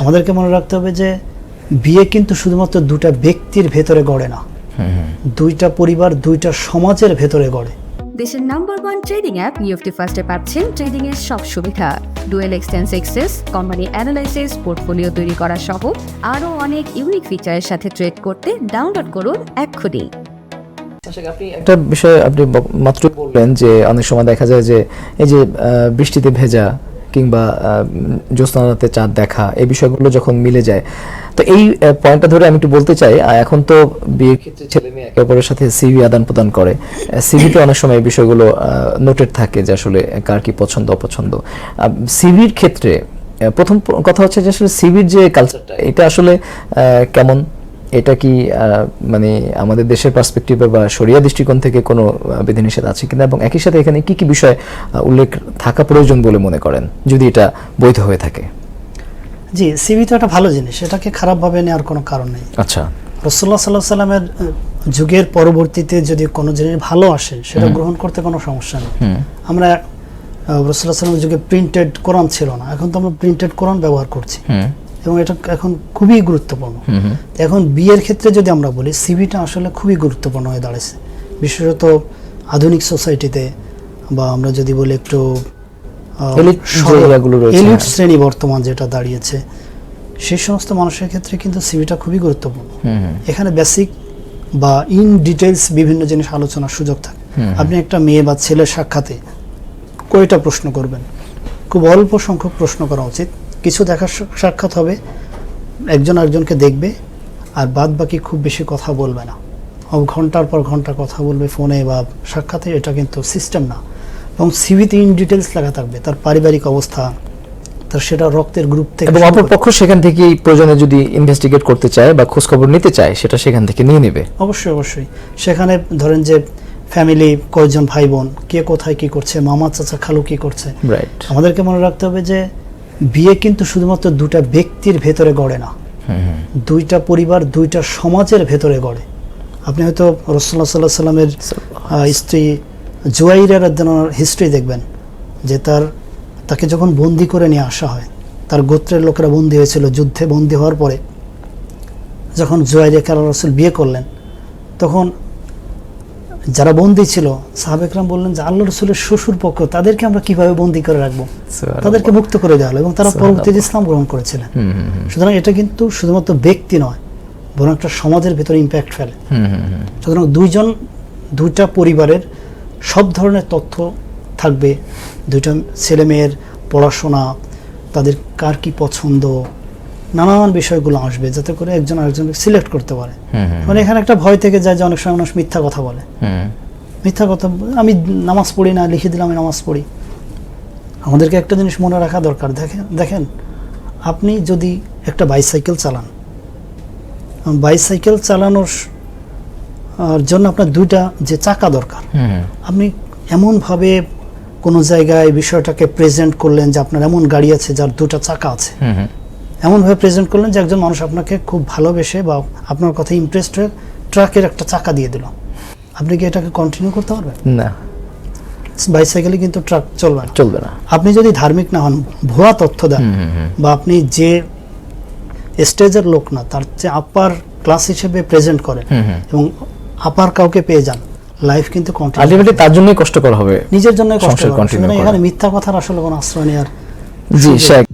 আমাদেরকে মনে রাখতে হবে যে বিয়ে কিন্তু শুধুমাত্র দুটা ব্যক্তির ভেতরে গড়ে না। দুইটা পরিবার দুইটা সমাজের ভেতরে গড়ে। দেশের নাম্বার ওয়ান ট্রেডিং অ্যাপ নিউফটি ফার্স্টে পাচ্ছেন ট্রেডিং এর সব সুবিধা। ডুয়েল এক্সটেন্স এক্সেস কোম্পানি অ্যানালাইসিস পোর্টফোলিও তৈরি করা সহ আরও অনেক ইউনিক ফিচারের সাথে ট্রেড করতে ডাউনলোড করুন এক্ষুনি। একটা বিষয় আপনি মাত্র বললেন যে অনেক সময় দেখা যায় যে এই যে বৃষ্টিতে ভেজা কিংবা উম, চাঁদ দেখা এই বিষয়গুলো যখন মিলে যায় তো এই পয়েন্টটা ধরে আমি একটু বলতে চাই এখন তো বিয়ের ক্ষেত্রে ছেলে মেয়ে একে অপরের সাথে সিভি আদান প্রদান করে সিভিতে অনেক সময় এই বিষয়গুলো নোটেড থাকে যে আসলে কার কি পছন্দ অপছন্দ। সিভির ক্ষেত্রে প্রথম কথা হচ্ছে যে আসলে সিভির যে কালচারটা এটা আসলে কেমন? এটা কি মানে আমাদের দেশের পার্সপেক্টিভে বা শরিয়া দৃষ্টিকোণ থেকে কোনো বিধিনিষেধ আছে কিনা? এবং একই সাথে এখানে কি কি বিষয় উল্লেখ থাকা প্রয়োজন বলে মনে করেন যদি এটা বৈধ হয়ে থাকে? জি সিবি তো একটা ভালো জিনিস। এটাকে খারাপভাবে নেওয়ার কোনো কারণ নেই। আচ্ছা। রসুল্লাহ সাল্লাহ সাল্লামের যুগের পরবর্তীতে যদি কোনো জিনিস ভালো আসে সেটা গ্রহণ করতে কোনো সমস্যা নেই। আমরা রসুল্লাহ সাল্লামের যুগে প্রিন্টেড কোরআন ছিল না। এখন তো আমরা প্রিন্টেড কোরআন ব্যবহার করছি। এবং এটা এখন খুবই গুরুত্বপূর্ণ। এখন বিয়ের ক্ষেত্রে যদি আমরা বলি সিভিটা আসলে খুবই গুরুত্বপূর্ণ হয়ে দাঁড়িয়েছে বিশেষত আধুনিক সোসাইটিতে বা আমরা যদি বলি একটু এলিট হ্যাঁ। শ্রেণি বর্তমান যেটা দাঁড়িয়েছে সেই সমস্ত মানুষের ক্ষেত্রে কিন্তু সিভিটা খুবই গুরুত্বপূর্ণ। এখানে বেসিক বা ইন ডিটেলস বিভিন্ন জিনিস আলোচনার সুযোগ থাকে। আপনি একটা মেয়ে বা ছেলের সাক্ষাতে কয়টা প্রশ্ন করবেন? খুব অল্প সংখ্যক প্রশ্ন করা উচিত। কিছু দেখার সাক্ষাৎ হবে। একজন আরেকজনকে দেখবে আর বাদ বাকি খুব বেশি কথা বলবে না। ঘণ্টার পর ঘণ্টা কথা বলবে ফোনে বা সাক্ষাতে এটা কিন্তু সিস্টেম না। এবং সিভিতে ইন ডিটেলস লেখা থাকবে তার পারিবারিক অবস্থা তার সেটা রক্তের গ্রুপ থেকে এবং শুরু অপর পক্ষ সেখান থেকেই প্রয়োজনে যদি ইনভেস্টিগেট করতে চায় বা খোঁজ খবর নিতে চায় সেটা সেখান থেকে নিয়ে নেবে। অবশ্যই অবশ্যই। সেখানে ধরেন যে ফ্যামিলি কয়জন ভাই বোন কে কোথায় কি করছে মামা চাচা খালু কি করছে? রাইট আমাদেরকে মনে রাখতে হবে যে বিয়ে কিন্তু শুধুমাত্র দুটা ব্যক্তির ভেতরে গড়ে না। দুইটা পরিবার দুইটা সমাজের ভেতরে গড়ে। আপনি হয়তো রসুল্লাহ সাল্লাহ সাল্লামের স্ত্রী জুয়াইরার হিস্ট্রি দেখবেন যে তার তাকে যখন বন্দি করে নিয়ে আসা হয় তার গোত্রের লোকেরা বন্দি হয়েছিল যুদ্ধে বন্দি হওয়ার পরে যখন জুয়াইরিয়াকে আল্লাহ রসুল বিয়ে করলেন তখন যারা বন্দি ছিল সাহাবেকরাম বললেন যে আল্লাহ রসুলের শ্বশুর পক্ষ তাদেরকে আমরা কীভাবে বন্দি করে রাখব? তাদেরকে মুক্ত করে দেওয়া হলো এবং তারা পরবর্তীতে ইসলাম গ্রহণ করেছিলেন। সুতরাং এটা কিন্তু শুধুমাত্র ব্যক্তি নয় বরং একটা সমাজের ভেতরে ইম্প্যাক্ট ফেলে। সুতরাং দুইজন দুইটা পরিবারের সব ধরনের তথ্য থাকবে। দুইটা ছেলে মেয়ের পড়াশোনা তাদের কার কি পছন্দ নানান বিষয়গুলো আসবে যাতে করে একজন আরেকজনকে সিলেক্ট করতে পারে। মানে এখানে একটা ভয় থেকে যায় যে অনেক সময় মানুষ মিথ্যা কথা বলে। মিথ্যা কথা আমি নামাজ পড়ি না লিখে দিলাম আমি নামাজ পড়ি। আমাদেরকে একটা জিনিস মনে রাখা দরকার দেখেন দেখেন আপনি যদি একটা বাইসাইকেল চালান বাইসাইকেল চালানোর জন্য আপনার দুইটা যে চাকা দরকার আপনি এমনভাবে কোনো জায়গায় বিষয়টাকে প্রেজেন্ট করলেন যে আপনার এমন গাড়ি আছে যার দুটা চাকা আছে। এমনভাবে প্রেজেন্ট করলেন যে একজন মানুষ আপনাকে খুব ভালোবেসে বা আপনার কথা ইমপ্রেসড হয়ে ট্রাকের একটা চাকা দিয়ে দিল। আপনি কি এটাকে কন্টিনিউ করতে পারবেন? না। বাইসাইকেলে কিন্তু ট্রাক চলবে না। চলবে না। আপনি যদি ধার্মিক না হন ভুয়া তথ্য দেন বা আপনি যে স্টেজের লোক না তার চেয়ে আপার ক্লাস হিসেবে প্রেজেন্ট করেন এবং আপার কাউকে পেয়ে যান লাইফ কিন্তু আলটিমেটলি তার জন্যই কষ্ট করা হবে। নিজের জন্য কষ্ট। এখানে মিথ্যা কথার আসলে কোনো আশ্রয় নেওয়ার জি শেখ